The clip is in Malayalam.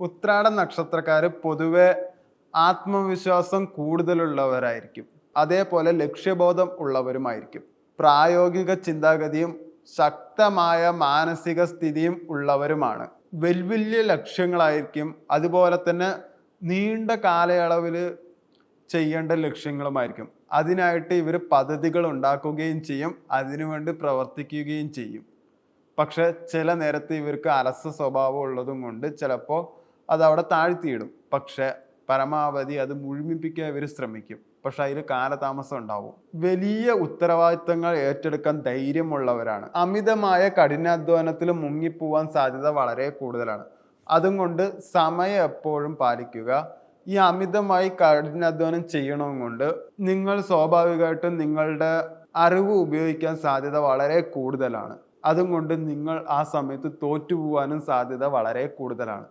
ഉത്രാട നക്ഷത്രക്കാർ പൊതുവെ ആത്മവിശ്വാസം കൂടുതലുള്ളവരായിരിക്കും. അതേപോലെ ലക്ഷ്യബോധം ഉള്ളവരുമായിരിക്കും. പ്രായോഗിക ചിന്താഗതിയും ശക്തമായ മാനസിക സ്ഥിതിയും ഉള്ളവരുമാണ്. വലിയ ലക്ഷ്യങ്ങളായിരിക്കും. അതുപോലെ തന്നെ നീണ്ട കാലയളവിൽ ചെയ്യേണ്ട ലക്ഷ്യങ്ങളുമായിരിക്കും. അതിനായിട്ട് ഇവർ പദ്ധതികൾ ഉണ്ടാക്കുകയും ചെയ്യും. അതിനുവേണ്ടി പ്രവർത്തിക്കുകയും ചെയ്യും. പക്ഷെ ചില നേരത്ത് ഇവർക്ക് അലസ സ്വഭാവം ഉള്ളതും കൊണ്ട് ചിലപ്പോൾ അത് അവിടെ താഴ്ത്തിയിടും. പക്ഷെ പരമാവധി അത് മുഴുമിപ്പിക്കാൻ ഇവർ ശ്രമിക്കും. പക്ഷെ അതിൽ കാലതാമസം ഉണ്ടാവും. വലിയ ഉത്തരവാദിത്തങ്ങൾ ഏറ്റെടുക്കാൻ ധൈര്യമുള്ളവരാണ്. അമിതമായ കഠിനാധ്വാനത്തിൽ മുങ്ങിപ്പോവാൻ സാധ്യത വളരെ കൂടുതലാണ്. അതും കൊണ്ട് സമയം എപ്പോഴും പാലിക്കുക. ഈ അമിതമായി കഠിനാധ്വാനം ചെയ്യണം കൊണ്ട് നിങ്ങൾ സ്വാഭാവികമായിട്ടും നിങ്ങളുടെ അറിവ് ഉപയോഗിക്കാൻ സാധ്യത വളരെ കൂടുതലാണ്. അതും കൊണ്ട് നിങ്ങൾ ആ സമയത്ത് തോറ്റുപോകാനും സാധ്യത വളരെ കൂടുതലാണ്.